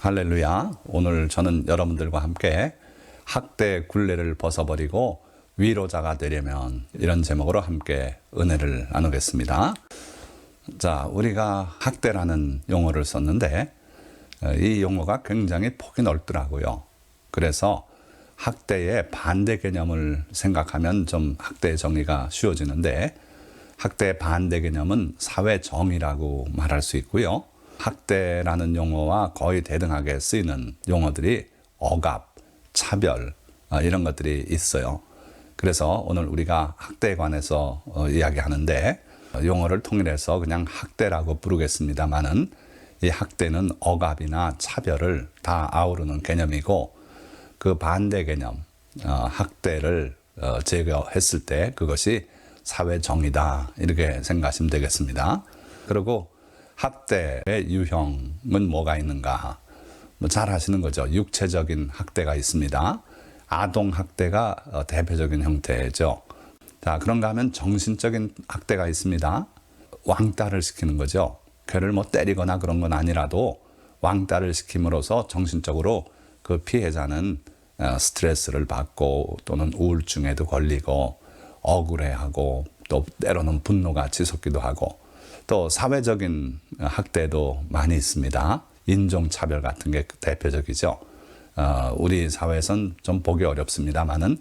할렐루야. 오늘 저는 여러분들과 함께 학대 굴레를 벗어버리고 위로자가 되려면 이런 제목으로 함께 은혜를 나누겠습니다. 자, 우리가 학대라는 용어를 썼는데 어, 이 용어가 굉장히 폭이 넓더라고요. 그래서 학대의 반대 개념을 생각하면 좀 학대의 정의가 쉬워지는데 학대의 반대 개념은 사회 정의라고 말할 수 있고요. 학대라는 용어와 거의 대등하게 쓰이는 용어들이 억압, 차별 어, 이런 것들이 있어요. 그래서 오늘 우리가 학대에 관해서 어, 이야기하는데 어, 용어를 통일해서 그냥 학대라고 부르겠습니다만은 이 학대는 억압이나 차별을 다 아우르는 개념이고 그 반대 개념 학대를 제거했을 때 그것이 사회 정의다 이렇게 생각하시면 되겠습니다. 그리고 학대의 유형은 뭐가 있는가? 뭐 잘 아시는 거죠. 육체적인 학대가 있습니다. 아동 학대가 어, 대표적인 형태죠. 자, 그런가 하면 정신적인 학대가 있습니다. 왕따를 시키는 거죠. 걔를 뭐 때리거나 그런 건 아니라도 왕따를 시킴으로써 정신적으로 그 피해자는 어, 스트레스를 받고 또는 우울증에도 걸리고 억울해하고 또 때로는 분노가 지속기도 하고 또 사회적인 학대도 많이 있습니다. 인종차별 같은 게 대표적이죠. 어, 우리 사회에선 좀 보기 어렵습니다만은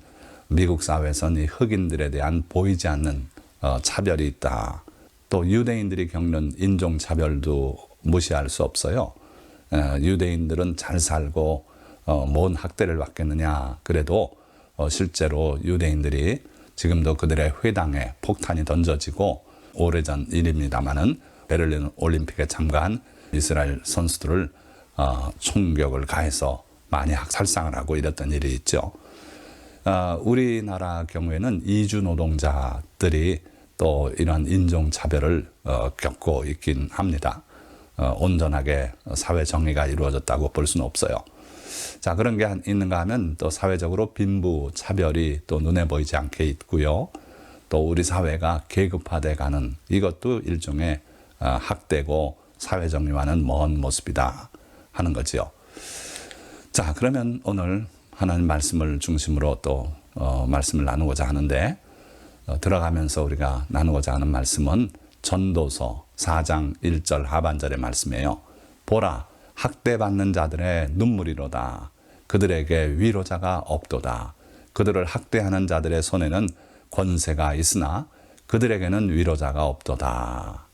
미국 사회에선 이 흑인들에 대한 보이지 않는 어, 차별이 있다. 또 유대인들이 겪는 인종차별도 무시할 수 없어요. 어, 유대인들은 잘 살고 어, 뭔 학대를 받겠느냐. 그래도 어, 실제로 유대인들이 지금도 그들의 회당에 폭탄이 던져지고 오래전 일입니다만은 베를린 올림픽에 참가한 이스라엘 선수들을 어, 총격을 가해서 많이 학살상을 하고 이랬던 일이 있죠. 어, 우리나라 경우에는 이주 노동자들이 또 이러한 인종 차별을 어, 겪고 있긴 합니다. 어, 온전하게 사회 정의가 이루어졌다고 볼 수는 없어요. 자 그런 게 있는가 하면 또 사회적으로 빈부 차별이 또 눈에 보이지 않게 있고요. 또 우리 사회가 계급화돼 가는 이것도 일종의 어, 학대고 사회 정의와는 먼 모습이다 하는 거지요. 자, 그러면 오늘 하나님 말씀을 중심으로 또 어, 말씀을 나누고자 하는데 어, 들어가면서 우리가 나누고자 하는 말씀은 전도서 4장 1절 하반절의 말씀이에요. 보라 학대받는 자들의 눈물이로다. 그들에게 위로자가 없도다. 그들을 학대하는 자들의 손에는 권세가 있으나 그들에게는 위로자가 없도다.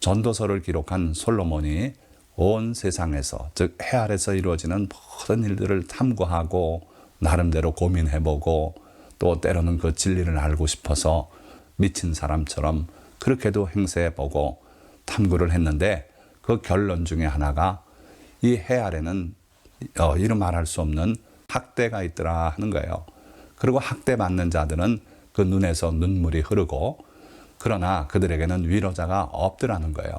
전도서를 기록한 솔로몬이 온 세상에서 즉 해 아래서 이루어지는 모든 일들을 탐구하고 나름대로 고민해보고 또 때로는 그 진리를 알고 싶어서 미친 사람처럼 그렇게도 행세해보고 탐구를 했는데 그 결론 중에 하나가 이 해 아래는 어, 이름 말할 수 없는 학대가 있더라 하는 거예요. 그리고 학대받는 자들은 그 눈에서 눈물이 흐르고 그러나 그들에게는 위로자가 없더라는 거예요.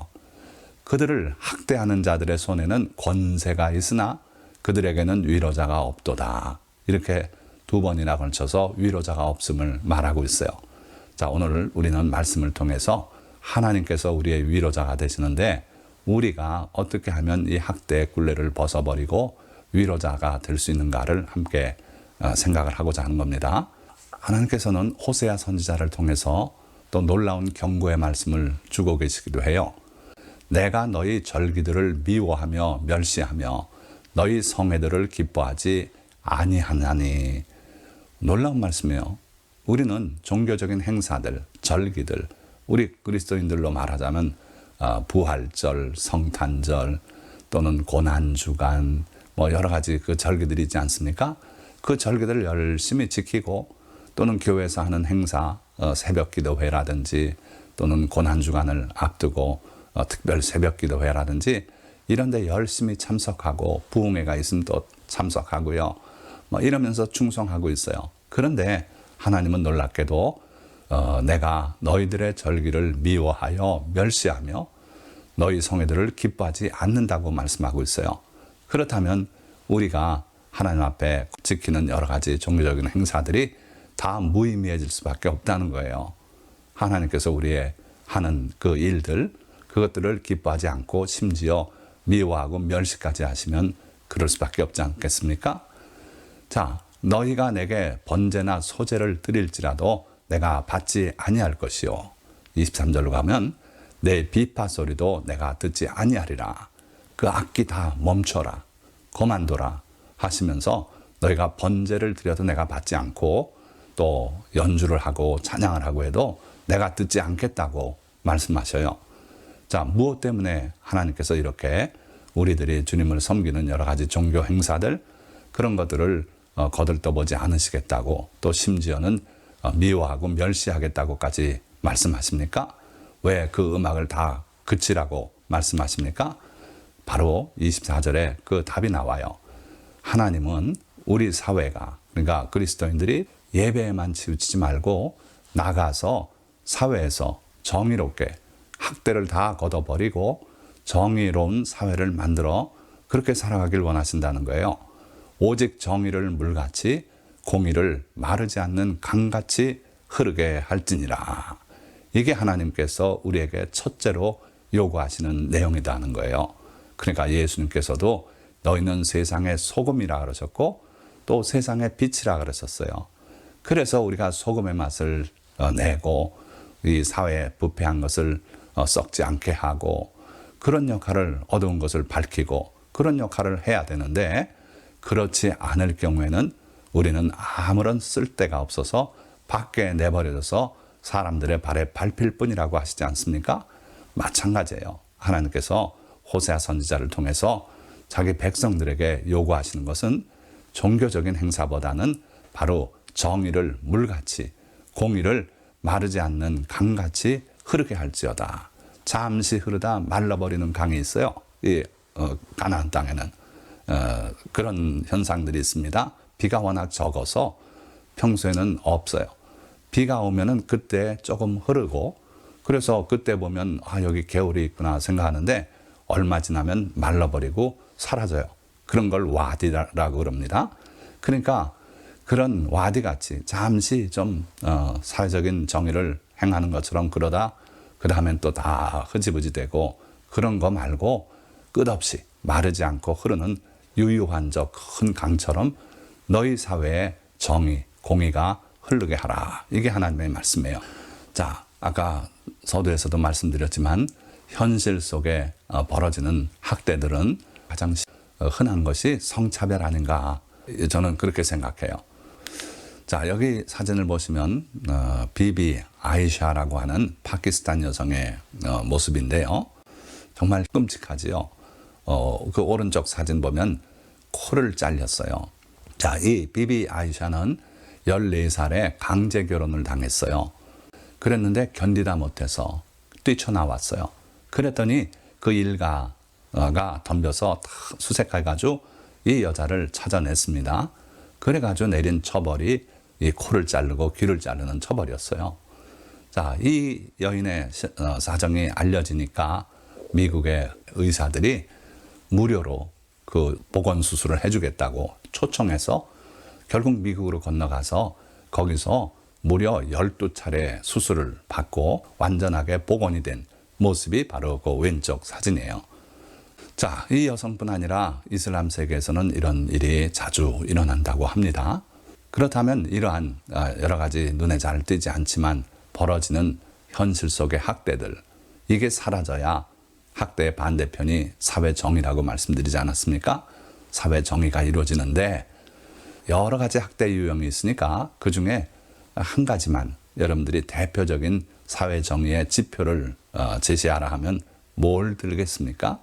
그들을 학대하는 자들의 손에는 권세가 있으나 그들에게는 위로자가 없도다. 이렇게 두 번이나 걸쳐서 위로자가 없음을 말하고 있어요. 자, 오늘 우리는 말씀을 통해서 하나님께서 우리의 위로자가 되시는데 우리가 어떻게 하면 이 학대의 굴레를 벗어버리고 위로자가 될 수 있는가를 함께 어, 생각을 하고자 하는 겁니다. 하나님께서는 호세아 선지자를 통해서 또 놀라운 경고의 말씀을 주고 계시기도 해요. 내가 너희 절기들을 미워하며 멸시하며 너희 성회들을 기뻐하지 아니하냐니 놀라운 말씀이에요. 우리는 종교적인 행사들, 절기들, 우리 그리스도인들로 말하자면 어, 부활절, 성탄절 또는 고난 주간 뭐 여러 가지 그 절기들이 있지 않습니까? 그 절기들을 열심히 지키고 또는 교회에서 하는 행사, 어, 새벽 기도회라든지 또는 고난주간을 앞두고 어, 특별 새벽 기도회라든지 이런 데 열심히 참석하고 부흥회가 있으면 또 참석하고요. 뭐 이러면서 충성하고 있어요. 그런데 하나님은 놀랍게도 어, 내가 너희들의 절기를 미워하여 멸시하며 너희 성회들을 기뻐하지 않는다고 말씀하고 있어요. 그렇다면 우리가 하나님 앞에 지키는 여러 가지 종교적인 행사들이 다 무의미해질 수밖에 없다는 거예요. 하나님께서 우리의 하는 그 일들, 그것들을 기뻐하지 않고 심지어 미워하고 멸시까지 하시면 그럴 수밖에 없지 않겠습니까? 자, 너희가 내게 번제나 소제를 드릴지라도 내가 받지 아니할 것이요. 23절로 가면 내 비파 소리도 내가 듣지 아니하리라. 그 악기 다 멈춰라. 그만둬라. 하시면서 너희가 번제를 드려도 내가 받지 않고 또 연주를 하고 찬양을 하고 해도 내가 듣지 않겠다고 말씀하셔요. 자, 무엇 때문에 하나님께서 이렇게 우리들이 주님을 섬기는 여러 가지 종교 행사들 그런 것들을 어, 거들떠보지 않으시겠다고 또 심지어는 어, 미워하고 멸시하겠다고까지 말씀하십니까? 왜 그 음악을 다 그치라고 말씀하십니까? 바로 24절에 그 답이 나와요. 하나님은 우리 사회가 그러니까 그리스도인들이 예배에만 치우치지 말고 나가서 사회에서 정의롭게 학대를 다 걷어버리고 정의로운 사회를 만들어 그렇게 살아가길 원하신다는 거예요. 오직 정의를 물같이 공의를 마르지 않는 강같이 흐르게 할지니라. 이게 하나님께서 우리에게 첫째로 요구하시는 내용이라는 거예요. 그러니까 예수님께서도 너희는 세상의 소금이라 그러셨고 또 세상의 빛이라 그러셨어요. 그래서 우리가 소금의 맛을 어, 내고 이 사회에 부패한 것을 어, 썩지 않게 하고 그런 역할을 어두운 것을 밝히고 그런 역할을 해야 되는데 그렇지 않을 경우에는 우리는 아무런 쓸데가 없어서 밖에 내버려져서 사람들의 발에 밟힐 뿐이라고 하시지 않습니까? 마찬가지예요. 하나님께서 호세아 선지자를 통해서 자기 백성들에게 요구하시는 것은 종교적인 행사보다는 바로 정의를 물같이 공의를 마르지 않는 강같이 흐르게 할지어다. 잠시 흐르다 말라버리는 강이 있어요. 이 어, 가나안 땅에는 어, 그런 현상들이 있습니다. 비가 워낙 적어서 평소에는 없어요. 비가 오면은 그때 조금 흐르고 그래서 그때 보면 아 여기 개울이 있구나 생각하는데 얼마 지나면 말라버리고 사라져요. 그런 걸 와디라고 그럽니다. 그러니까 그런 와디 같이 잠시 좀 어, 사회적인 정의를 행하는 것처럼 그러다 그 다음엔 또 다 흐지부지 되고 그런 거 말고 끝없이 마르지 않고 흐르는 유유한 저 큰 강처럼 너희 사회에 정의, 공의가 흐르게 하라. 이게 하나님의 말씀이에요. 자, 아까 서두에서도 말씀드렸지만 현실 속에 어, 벌어지는 학대들은 가장 어, 흔한 것이 성차별 아닌가. 저는 그렇게 생각해요. 자, 여기 사진을 보시면 어, 비비 아이샤라고 하는 파키스탄 여성의 어, 모습인데요. 정말 끔찍하지요. 어, 그 오른쪽 사진 보면 코를 잘렸어요. 자, 이 비비 아이샤는 14살에 강제 결혼을 당했어요. 그랬는데 견디다 못해서 뛰쳐나왔어요. 그랬더니 그 일가가 덤벼서 다 수색해가지고 이 여자를 찾아냈습니다. 그래가지고 내린 처벌이 이 코를 자르고 귀를 자르는 처벌이었어요. 자, 이 여인의 시- 어, 사정이 알려지니까 미국의 의사들이 무료로 그 보건 수술을 해주겠다고 초청해서 결국 미국으로 건너가서 거기서 무려 12차례 수술을 받고 완전하게 복원이 된 모습이 바로 그 왼쪽 사진이에요. 자, 이 여성뿐 아니라 이슬람 세계에서는 이런 일이 자주 일어난다고 합니다. 그렇다면 이러한 아, 여러 가지 눈에 잘 띄지 않지만 벌어지는 현실 속의 학대들, 이게 사라져야 학대의 반대편이 사회 정의라고 말씀드리지 않았습니까? 사회 정의가 이루어지는데 여러 가지 학대 유형이 있으니까 그 중에 한 가지만 여러분들이 대표적인 사회 정의의 지표를 어, 제시하라 하면 뭘 들겠습니까?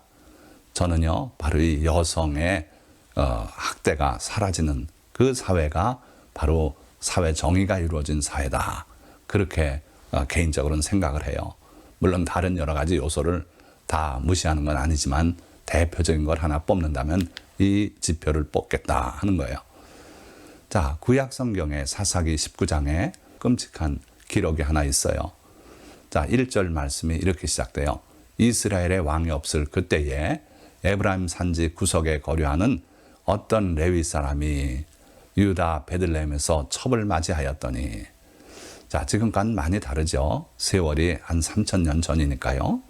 저는요, 바로 이 여성의 어, 학대가 사라지는 그 사회가 바로 사회 정의가 이루어진 사회다. 그렇게 어, 개인적으로는 생각을 해요. 물론 다른 여러 가지 요소를 다 무시하는 건 아니지만 대표적인 걸 하나 뽑는다면 이 지표를 뽑겠다 하는 거예요. 자, 구약 성경의 사사기 19장에 끔찍한 기록이 하나 있어요. 자, 1절 말씀이 이렇게 시작돼요. 이스라엘의 왕이 없을 그때에 에브라임 산지 구석에 거류하는 어떤 레위 사람이 유다 베들레헴에서 첩을 맞이하였더니 자, 지금과는 많이 다르죠. 세월이 한 3천 년 전이니까요.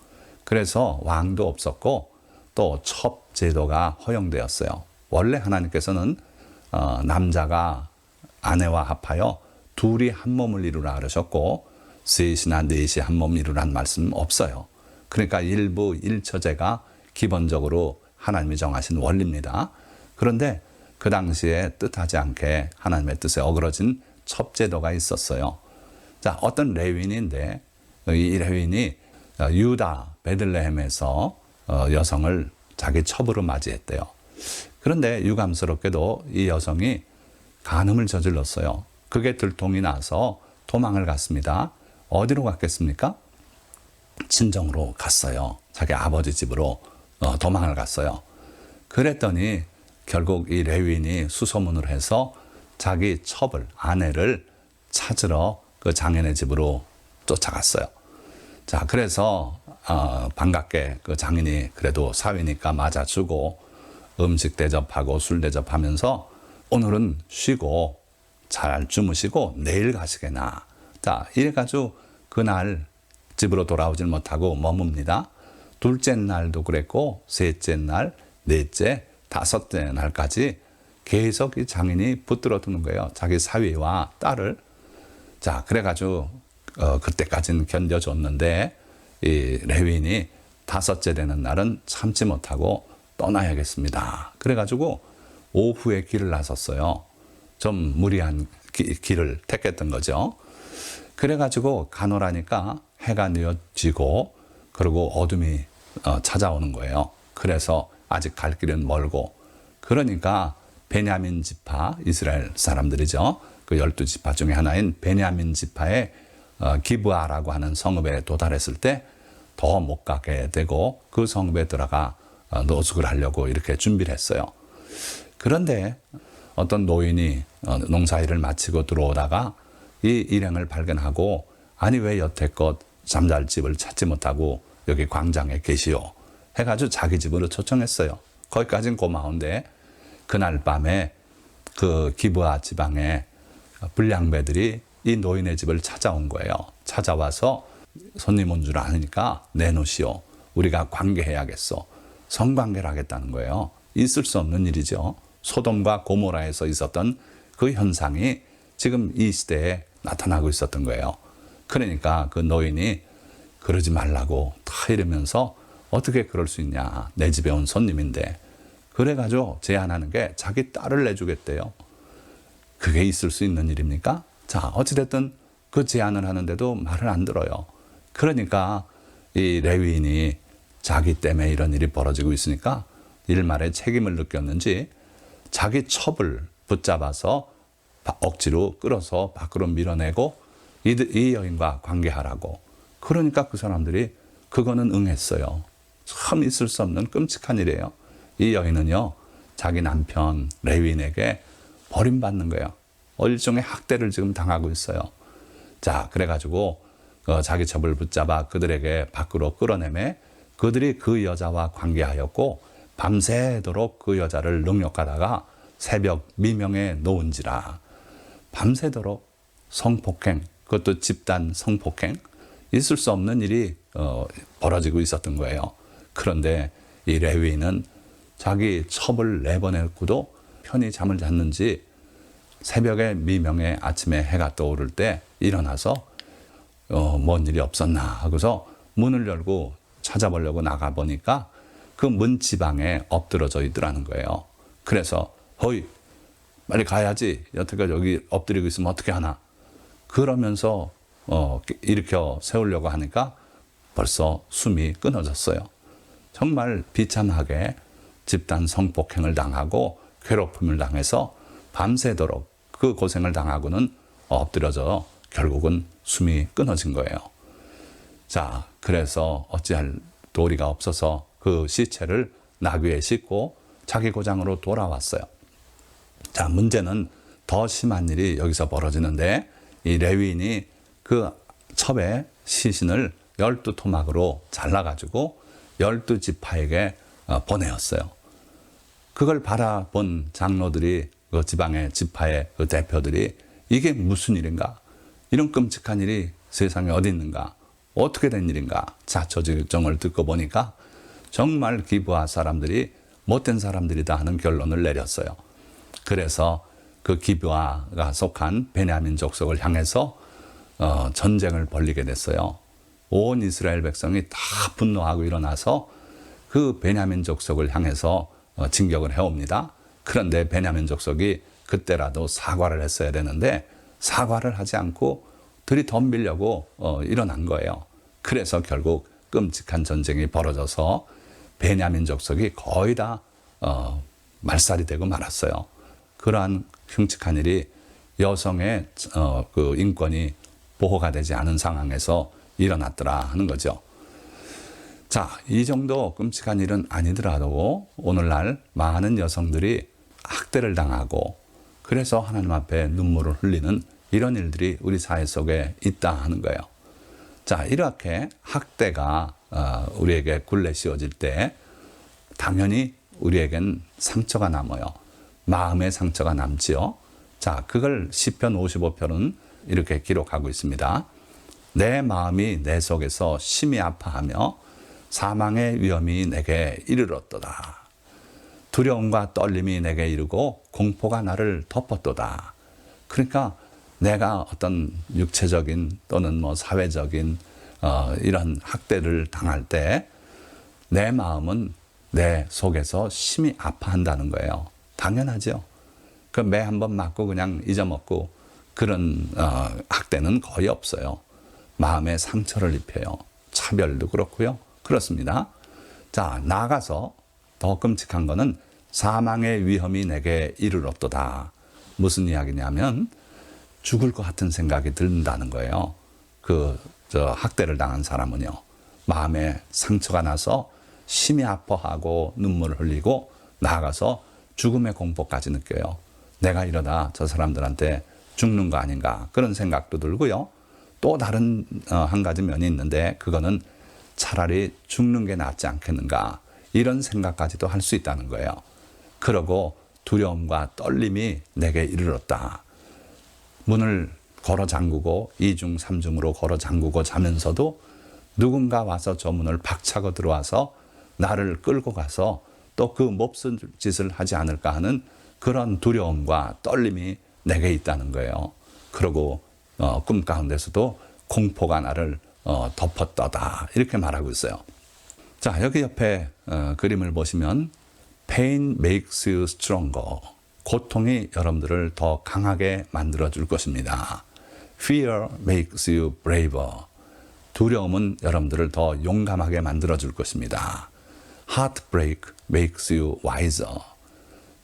그래서 왕도 없었고 또 첩 제도가 허용되었어요. 원래 하나님께서는 어, 남자가 아내와 합하여 둘이 한 몸을 이루라 그러셨고 셋이나 넷이 한 몸 이루란 말씀 없어요. 그러니까 일부 일처제가 기본적으로 하나님이 정하신 원리입니다. 그런데 그 당시에 뜻하지 않게 하나님의 뜻에 어그러진 첩제도가 있었어요. 자, 어떤 레윈인데 이 레윈이 어, 유다 베들레헴에서 어, 여성을 자기 첩으로 맞이했대요. 그런데 유감스럽게도 이 여성이 간음을 저질렀어요. 그게 들통이 나서 도망을 갔습니다. 어디로 갔겠습니까? 친정으로 갔어요. 자기 아버지 집으로 어, 도망을 갔어요. 그랬더니 결국 이 레위인이 수소문을 해서 자기 첩을 아내를 찾으러 그 장인의 집으로 쫓아갔어요. 자, 그래서 어, 반갑게 그 장인이 그래도 사위니까 맞아주고 음식 대접하고 술 대접하면서 오늘은 쉬고 잘 주무시고 내일 가시게나. 자, 이래가지고 그날 집으로 돌아오질 못하고 머뭅니다. 둘째 날도 그랬고, 셋째 날, 넷째, 다섯째 날까지 계속 이 장인이 붙들어 두는 거예요. 자기 사위와 딸을. 자, 그래가지고, 어, 그때까지는 견뎌줬는데, 이 레윈이 다섯째 되는 날은 참지 못하고 떠나야겠습니다. 그래가지고, 오후에 길을 나섰어요. 좀 무리한 기- 길을 택했던 거죠. 그래가지고 가노라니까 해가 뉘어지고 그리고 어둠이 어, 찾아오는 거예요. 그래서 아직 갈 길은 멀고 그러니까 베냐민 지파 이스라엘 사람들이죠. 그 열두 지파 중에 하나인 베냐민 지파의 어, 기브아라고 하는 성읍에 도달했을 때 더 못 가게 되고 그 성읍에 들어가 어, 노숙을 하려고 이렇게 준비를 했어요. 그런데 어떤 노인이 어, 농사일을 마치고 들어오다가 이 일행을 발견하고 아니 왜 여태껏 잠잘 집을 찾지 못하고 여기 광장에 계시오 해가지고 자기 집으로 초청했어요. 거기까지는 고마운데 그날 밤에 그 기브아 지방에 불량배들이 이 노인의 집을 찾아온 거예요. 찾아와서 손님 온 줄 아니까 내놓으시오. 우리가 관계해야겠어. 성관계를 하겠다는 거예요. 있을 수 없는 일이죠. 소돔과 고모라에서 있었던 그 현상이 지금 이 시대에 나타나고 있었던 거예요. 그러니까 그 노인이 그러지 말라고 다 이러면서 어떻게 그럴 수 있냐. 내 집에 온 손님인데. 그래가지고 제안하는 게 자기 딸을 내주겠대요. 그게 있을 수 있는 일입니까? 자, 어찌됐든 그 제안을 하는데도 말을 안 들어요. 그러니까 이 레위인이 자기 때문에 이런 일이 벌어지고 있으니까 일말의 책임을 느꼈는지 자기 첩을 붙잡아서 바- 억지로 끌어서 밖으로 밀어내고 이, 이 여인과 관계하라고. 그러니까 그 사람들이 그거는 응했어요. 참 있을 수 없는 끔찍한 일이에요. 이 여인은요, 자기 남편 레위인에게 버림받는 거예요. 어, 일종의 학대를 지금 당하고 있어요. 자, 그래가지고 어, 자기 첩을 붙잡아 그들에게 밖으로 끌어내매 그들이 그 여자와 관계하였고 밤새도록 그 여자를 능욕하다가 새벽 미명에 놓은지라 밤새도록 성폭행 그것도 집단 성폭행 있을 수 없는 일이 어, 벌어지고 있었던 거예요. 그런데 이 레위인은 자기 첩을 내보내고도 편히 잠을 잤는지 새벽에 미명에 아침에 해가 떠오를 때 일어나서 어, 뭔 일이 없었나 하고서 문을 열고 찾아보려고 나가 보니까 그 문 지방에 엎드러져 있더라는 거예요. 그래서 허이 빨리 가야지 여태까지 여기 엎드리고 있으면 어떻게 하나 그러면서 어, 일으켜 세우려고 하니까 벌써 숨이 끊어졌어요. 정말 비참하게 집단 성폭행을 당하고 괴롭힘을 당해서 밤새도록 그 고생을 당하고는 엎드려져 결국은 숨이 끊어진 거예요. 자, 그래서 어찌할 도리가 없어서 그 시체를 나귀에 싣고 자기 고장으로 돌아왔어요. 자, 문제는 더 심한 일이 여기서 벌어지는데 이 레위인이 그 첩의 시신을 열두 토막으로 잘라가지고 열두 지파에게 어, 보내었어요. 그걸 바라본 장로들이 그 지방의 지파의 그 대표들이 이게 무슨 일인가? 이런 끔찍한 일이 세상에 어디 있는가? 어떻게 된 일인가? 자초지정을 듣고 보니까 정말 기부하 사람들이 못된 사람들이다 하는 결론을 내렸어요. 그래서 그 기브아가 속한 베냐민 족속을 향해서 어, 전쟁을 벌리게 됐어요. 온 이스라엘 백성이 다 분노하고 일어나서 그 베냐민 족속을 향해서 어, 진격을 해옵니다. 그런데 베냐민 족속이 그때라도 사과를 했어야 되는데 사과를 하지 않고 들이덤비려고 어, 일어난 거예요. 그래서 결국 끔찍한 전쟁이 벌어져서 베냐민 족속이 거의 다 어, 말살이 되고 말았어요. 그러한 흉측한 일이 여성의 어, 그 인권이 보호가 되지 않은 상황에서 일어났더라 하는 거죠. 자, 이 정도 끔찍한 일은 아니더라도 오늘날 많은 여성들이 학대를 당하고 그래서 하나님 앞에 눈물을 흘리는 이런 일들이 우리 사회 속에 있다 하는 거예요. 자, 이렇게 학대가 어, 우리에게 굴레 씌워질 때 당연히 우리에겐 상처가 남아요. 마음의 상처가 남지요. 자, 그걸 시편 55편은 이렇게 기록하고 있습니다. 내 마음이 내 속에서 심히 아파하며 사망의 위험이 내게 이르렀도다. 두려움과 떨림이 내게 이르고 공포가 나를 덮었도다. 그러니까 내가 어떤 육체적인 또는 뭐 사회적인 어, 이런 학대를 당할 때 내 마음은 내 속에서 심히 아파한다는 거예요. 당연하죠. 그 매 한 번 맞고 그냥 잊어먹고 그런 어, 학대는 거의 없어요. 마음에 상처를 입혀요. 차별도 그렇고요. 그렇습니다. 자, 나가서 더 끔찍한 거는 사망의 위험이 내게 이르렀도다. 무슨 이야기냐면 죽을 것 같은 생각이 든다는 거예요. 그, 저, 학대를 당한 사람은요. 마음에 상처가 나서 심히 아파하고 눈물을 흘리고 나아가서 죽음의 공포까지 느껴요. 내가 이러다 저 사람들한테 죽는 거 아닌가 그런 생각도 들고요. 또 다른 어, 한 가지 면이 있는데 그거는 차라리 죽는 게 낫지 않겠는가 이런 생각까지도 할 수 있다는 거예요. 그러고 두려움과 떨림이 내게 이르렀다. 문을 걸어 잠그고 이중 삼중으로 걸어 잠그고 자면서도 누군가 와서 저 문을 박차고 들어와서 나를 끌고 가서 또 그 몹쓸 짓을 하지 않을까 하는 그런 두려움과 떨림이 내게 있다는 거예요. 그러고 어, 꿈 가운데서도 공포가 나를 어, 덮었다다 이렇게 말하고 있어요. 자 여기 옆에 어, 그림을 보시면 pain makes you stronger. 고통이 여러분들을 더 강하게 만들어 줄 것입니다. Fear makes you braver. 두려움은 여러분들을 더 용감하게 만들어 줄 것입니다. Heartbreak makes you wiser.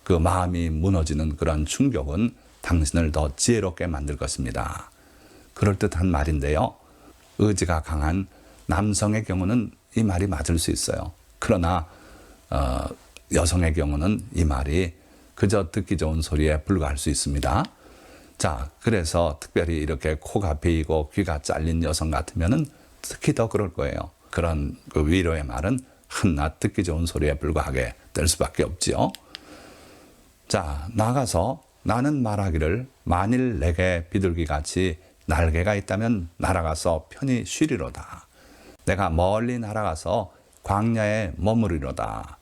그 마음이 무너지는 그런 충격은 당신을 더 지혜롭게 만들 것입니다. 그럴듯한 말인데요. 의지가 강한 남성의 경우는 이 말이 맞을 수 있어요. 그러나 어, 여성의 경우는 이 말이 그저 듣기 좋은 소리에 불과할 수 있습니다. 자, 그래서 특별히 이렇게 코가 베이고 귀가 잘린 여성 같으면은 특히 더 그럴 거예요. 그런 그 위로의 말은 한낱 듣기 좋은 소리에 불과하게 될 수밖에 없지요. 자, 나가서 나는 말하기를 만일 내게 비둘기 같이 날개가 있다면 날아가서 편히 쉬리로다. 내가 멀리 날아가서 광야에 머무리로다.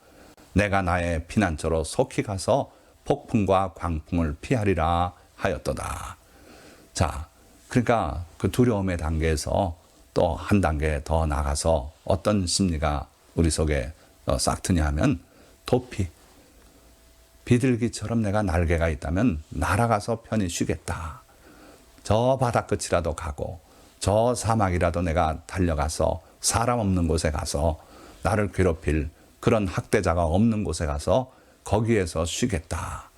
내가 나의 피난처로 속히 가서 폭풍과 광풍을 피하리라 하였도다. 자, 그러니까 그 두려움의 단계에서 또 한 단계 더 나가서 어떤 심리가 우리 속에 어, 싹 트냐 하면 도피. 비둘기처럼 내가 날개가 있다면 날아가서 편히 쉬겠다. 저 바다 끝이라도 가고 저 사막이라도 내가 달려가서 사람 없는 곳에 가서 나를 괴롭힐 그런 학대자가 없는 곳에 가서 거기에서 쉬겠다.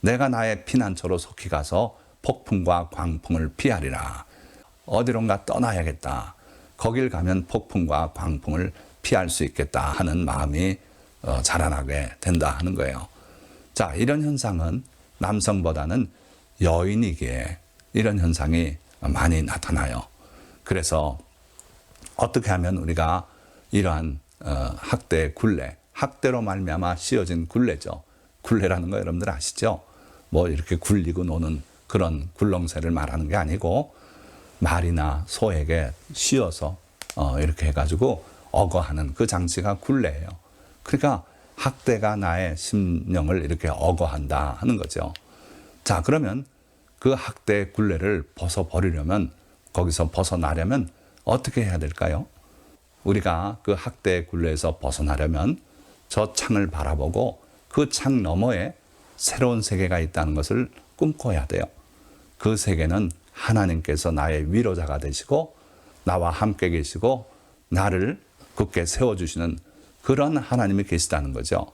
내가 나의 피난처로 속히 가서 폭풍과 광풍을 피하리라. 어디론가 떠나야겠다. 거길 가면 폭풍과 광풍을 피할 수 있겠다 하는 마음이 어, 자라나게 된다 하는 거예요. 자, 이런 현상은 남성보다는 여인이기에 이런 현상이 많이 나타나요. 그래서 어떻게 하면 우리가 이러한 어, 학대 굴레, 학대로 말미암아 씌어진 굴레죠. 굴레라는 거 여러분들 아시죠? 뭐 이렇게 굴리고 노는 그런 굴렁쇠를 말하는 게 아니고 말이나 소에게 씌어서 어, 이렇게 해가지고 어거하는 그 장치가 굴레예요. 그러니까 학대가 나의 심령을 이렇게 억어한다 하는 거죠. 자, 그러면 그 학대 굴레를 벗어버리려면 거기서 벗어나려면 어떻게 해야 될까요? 우리가 그 학대 굴레에서 벗어나려면 저 창을 바라보고 그 창 너머에 새로운 세계가 있다는 것을 꿈꿔야 돼요. 그 세계는 하나님께서 나의 위로자가 되시고 나와 함께 계시고 나를 굳게 세워주시는 그런 하나님이 계시다는 거죠.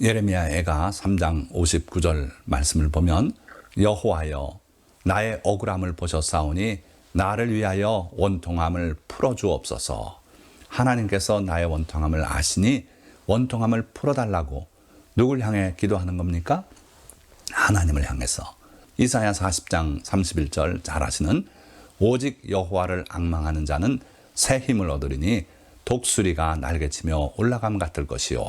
예레미야 애가 3장 59절 말씀을 보면 여호와여 나의 억울함을 보셨사오니 나를 위하여 원통함을 풀어주옵소서. 하나님께서 나의 원통함을 아시니 원통함을 풀어달라고 누굴 향해 기도하는 겁니까? 하나님을 향해서. 이사야 40장 31절 잘 아시는 오직 여호와를 악망하는 자는 새 힘을 얻으리니 독수리가 날개치며 올라감 같을 것이요.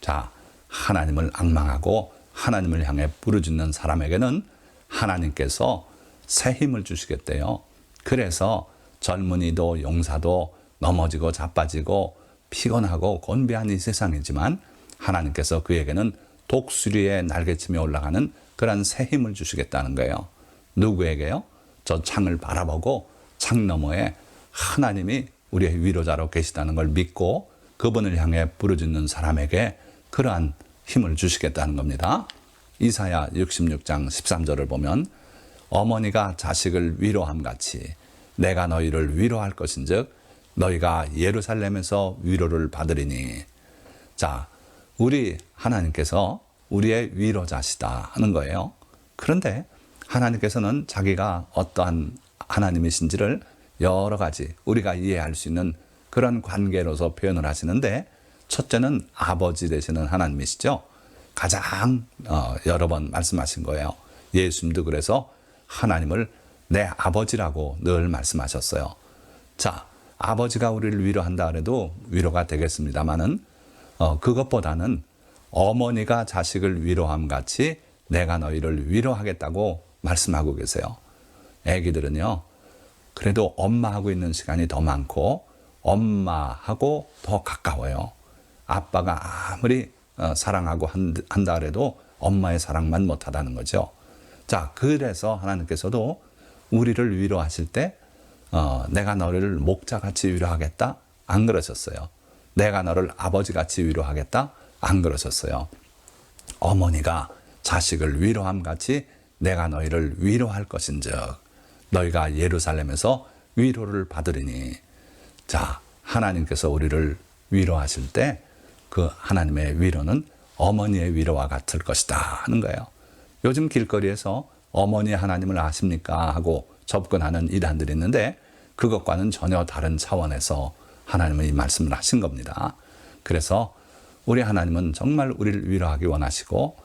자, 하나님을 악망하고 하나님을 향해 부르짖는 사람에게는 하나님께서 새 힘을 주시겠대요. 그래서 젊은이도 용사도 넘어지고 자빠지고 피곤하고 곤비한 이 세상이지만 하나님께서 그에게는 독수리의 날개치며 올라가는 그런 새 힘을 주시겠다는 거예요. 누구에게요? 저 창을 바라보고 창 너머에 하나님이 우리의 위로자로 계시다는 걸 믿고 그분을 향해 부르짖는 사람에게 그러한 힘을 주시겠다는 겁니다. 이사야 66장 13절을 보면 어머니가 자식을 위로함 같이 내가 너희를 위로할 것인즉 너희가 예루살렘에서 위로를 받으리니 자 우리 하나님께서 우리의 위로자시다 하는 거예요. 그런데 하나님께서는 자기가 어떠한 하나님이신지를 여러 가지 우리가 이해할 수 있는 그런 관계로서 표현을 하시는데 첫째는 아버지 되시는 하나님이시죠. 가장 어, 여러 번 말씀하신 거예요. 예수님도 그래서 하나님을 내 아버지라고 늘 말씀하셨어요. 자, 아버지가 우리를 위로한다 그래도 위로가 되겠습니다만은 어, 그것보다는 어머니가 자식을 위로함 같이 내가 너희를 위로하겠다고 말씀하고 계세요. 애기들은요, 그래도 엄마하고 있는 시간이 더 많고 엄마하고 더 가까워요. 아빠가 아무리 어, 사랑하고 한다 그래도 엄마의 사랑만 못하다는 거죠. 자, 그래서 하나님께서도 우리를 위로하실 때 어, 내가 너를 목자같이 위로하겠다? 안 그러셨어요. 내가 너를 아버지같이 위로하겠다? 안 그러셨어요. 어머니가 자식을 위로함 같이 내가 너희를 위로할 것인즉 너희가 예루살렘에서 위로를 받으리니 자 하나님께서 우리를 위로하실 때 그 하나님의 위로는 어머니의 위로와 같을 것이다 하는 거예요. 요즘 길거리에서 어머니 하나님을 아십니까 하고 접근하는 이단들이 있는데 그것과는 전혀 다른 차원에서 하나님은 이 말씀을 하신 겁니다. 그래서 우리 하나님은 정말 우리를 위로하기 원하시고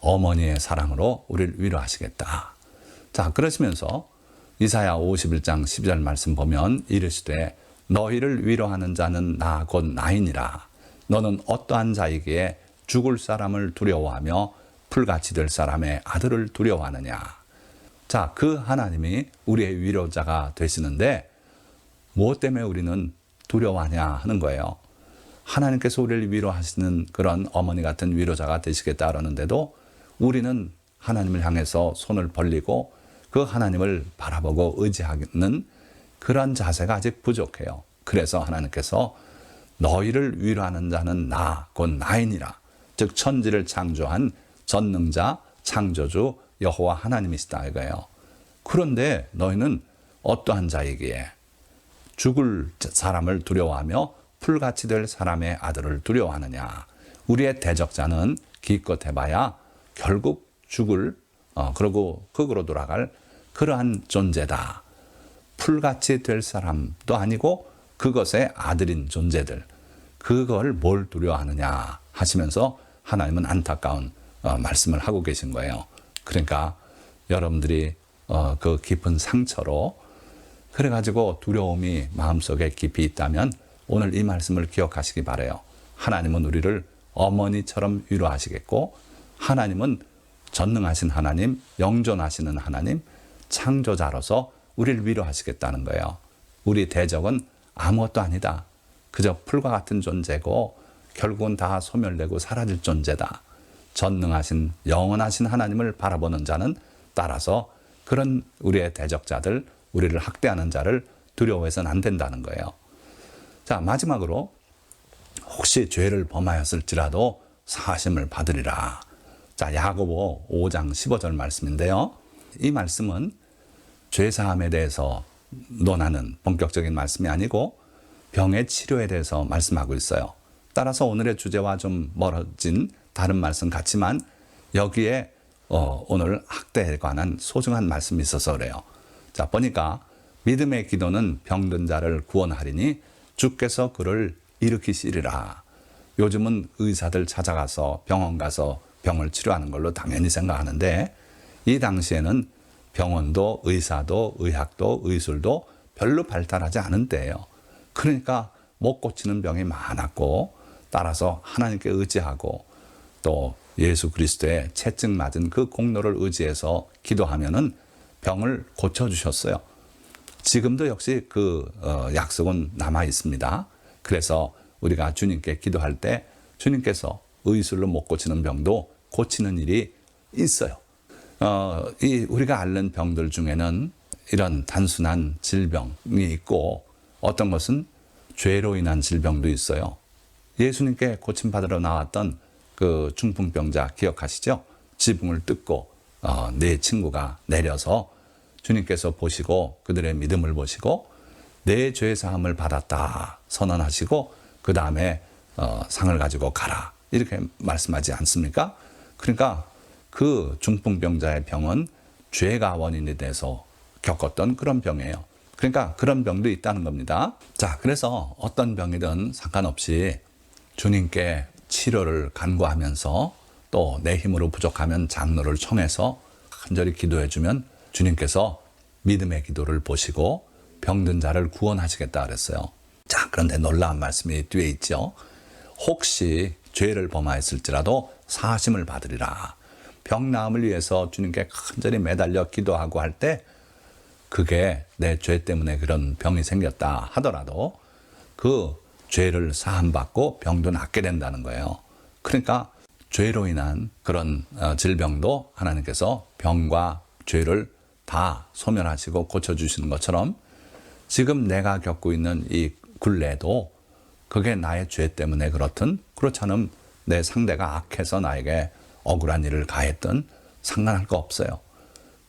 어머니의 사랑으로 우리를 위로하시겠다. 자, 그러시면서 이사야 51장 12절 말씀 보면 이르시되 너희를 위로하는 자는 나 곧 나이니라. 너는 어떠한 자이기에 죽을 사람을 두려워하며 풀같이 될 사람의 아들을 두려워하느냐. 자, 그 하나님이 우리의 위로자가 되시는데 무엇 때문에 우리는 두려워하냐 하는 거예요. 하나님께서 우리를 위로하시는 그런 어머니 같은 위로자가 되시겠다 그러는데도 우리는 하나님을 향해서 손을 벌리고 그 하나님을 바라보고 의지하는 그런 자세가 아직 부족해요. 그래서 하나님께서 너희를 위로하는 자는 나, 곧 나이니라. 즉, 천지를 창조한 전능자, 창조주, 여호와 하나님이시다 이거예요. 그런데 너희는 어떠한 자이기에 죽을 사람을 두려워하며 풀같이 될 사람의 아들을 두려워하느냐. 우리의 대적자는 기껏 해봐야 결국 죽을, 어, 그러고 흙으로 돌아갈 그러한 존재다. 풀같이 될 사람도 아니고 그것의 아들인 존재들. 그걸 뭘 두려워하느냐 하시면서 하나님은 안타까운 어, 말씀을 하고 계신 거예요. 그러니까 여러분들이 어, 그 깊은 상처로 그래 가지고 두려움이 마음속에 깊이 있다면 오늘 이 말씀을 기억하시기 바래요. 하나님은 우리를 어머니처럼 위로하시겠고 하나님은 전능하신 하나님, 영존하시는 하나님, 창조자로서 우리를 위로하시겠다는 거예요. 우리 대적은 아무것도 아니다. 그저 풀과 같은 존재고 결국은 다 소멸되고 사라질 존재다. 전능하신 영원하신 하나님을 바라보는 자는 따라서 그런 우리의 대적자들, 우리를 학대하는 자를 두려워해서는 안 된다는 거예요. 자, 마지막으로 혹시 죄를 범하였을지라도 사심을 받으리라. 자, 야고보 5장 15절 말씀인데요. 이 말씀은 죄 사함에 대해서 논하는 본격적인 말씀이 아니고 병의 치료에 대해서 말씀하고 있어요. 따라서 오늘의 주제와 좀 멀어진 다른 말씀 같지만 여기에 어, 오늘 학대에 관한 소중한 말씀이 있어서 그래요. 자, 보니까 믿음의 기도는 병든 자를 구원하리니 주께서 그를 일으키시리라. 요즘은 의사들 찾아가서 병원 가서 병을 치료하는 걸로 당연히 생각하는데 이 당시에는 병원도 의사도 의학도 의술도 별로 발달하지 않은 때예요. 그러니까 못 고치는 병이 많았고 따라서 하나님께 의지하고 또 예수 그리스도의 채증 맞은 그 공로를 의지해서 기도하면은 병을 고쳐 주셨어요. 지금도 역시 그 어, 약속은 남아 있습니다. 그래서 우리가 주님께 기도할 때 주님께서 의술로 못 고치는 병도 고치는 일이 있어요. 어, 이 우리가 앓는 병들 중에는 이런 단순한 질병이 있고 어떤 것은 죄로 인한 질병도 있어요. 예수님께 고침받으러 나왔던 그 중풍병자 기억하시죠? 지붕을 뜯고 어, 내 친구가 내려서 주님께서 보시고 그들의 믿음을 보시고 내 죄 사함을 받았다 선언하시고 그 다음에 어, 상을 가지고 가라 이렇게 말씀하지 않습니까? 그러니까 그 중풍병자의 병은 죄가 원인이 돼서 겪었던 그런 병이에요. 그러니까 그런 병도 있다는 겁니다. 자, 그래서 어떤 병이든 상관없이 주님께 치료를 간구하면서 또 내 힘으로 부족하면 장로를 청해서 간절히 기도해 주면 주님께서 믿음의 기도를 보시고 병든 자를 구원하시겠다 그랬어요. 자, 그런데 놀라운 말씀이 뒤에 있죠. 혹시 죄를 범하였을지라도 사심을 받으리라. 병 나음을 위해서 주님께 간절히 매달려 기도하고 할 때 그게 내 죄 때문에 그런 병이 생겼다 하더라도 그 죄를 사함받고 병도 낫게 된다는 거예요. 그러니까 죄로 인한 그런 어, 질병도 하나님께서 병과 죄를 다 소멸하시고 고쳐주시는 것처럼 지금 내가 겪고 있는 이 굴레도 그게 나의 죄 때문에 그렇든 그렇지 않으면 내 상대가 악해서 나에게 억울한 일을 가했든 상관할 거 없어요.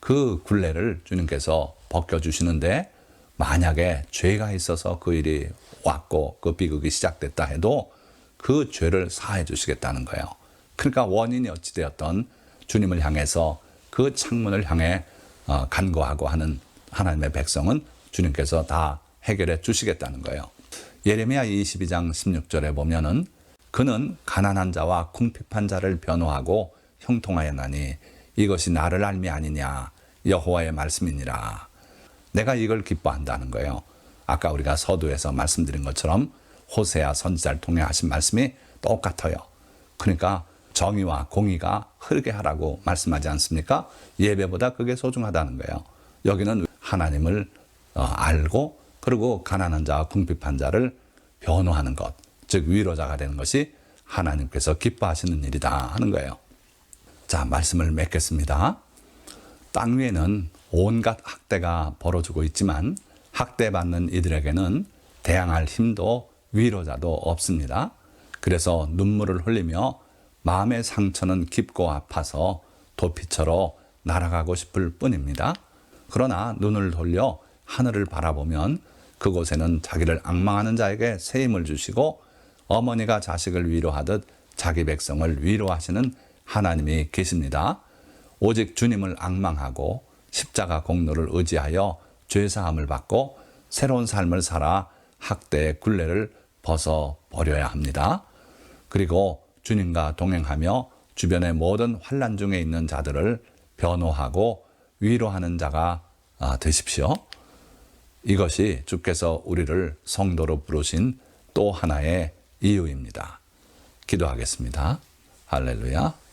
그 굴레를 주님께서 벗겨주시는데 만약에 죄가 있어서 그 일이 왔고 그 비극이 시작됐다 해도 그 죄를 사해 주시겠다는 거예요. 그러니까 원인이 어찌되었던 주님을 향해서 그 창문을 향해 어, 간구하고 하는 하나님의 백성은 주님께서 다 해결해 주시겠다는 거예요. 예레미야 22장 16절에 보면은 그는 가난한 자와 궁핍한 자를 변호하고 형통하였나니 이것이 나를 알미 아니냐 여호와의 말씀이니라. 내가 이걸 기뻐한다는 거예요. 아까 우리가 서두에서 말씀드린 것처럼 호세아 선지자를 통해 하신 말씀이 똑같아요. 그러니까 정의와 공의가 흐르게 하라고 말씀하지 않습니까? 예배보다 그게 소중하다는 거예요. 여기는 하나님을 어, 알고 그리고 가난한 자와 궁핍한 자를 변호하는 것, 즉 위로자가 되는 것이 하나님께서 기뻐하시는 일이다 하는 거예요. 자, 말씀을 맺겠습니다. 땅 위에는 온갖 학대가 벌어지고 있지만 학대받는 이들에게는 대항할 힘도 위로자도 없습니다. 그래서 눈물을 흘리며 마음의 상처는 깊고 아파서 도피처로 날아가고 싶을 뿐입니다. 그러나 눈을 돌려 하늘을 바라보면 그곳에는 자기를 악망하는 자에게 새 힘을 주시고 어머니가 자식을 위로하듯 자기 백성을 위로하시는 하나님이 계십니다. 오직 주님을 악망하고 십자가 공로를 의지하여 죄사함을 받고 새로운 삶을 살아 학대의 굴레를 벗어 버려야 합니다. 그리고 주님과 동행하며 주변의 모든 환란 중에 있는 자들을 변호하고 위로하는 자가 아, 되십시오. 이것이 주께서 우리를 성도로 부르신 또 하나의 이유입니다. 기도하겠습니다. 할렐루야.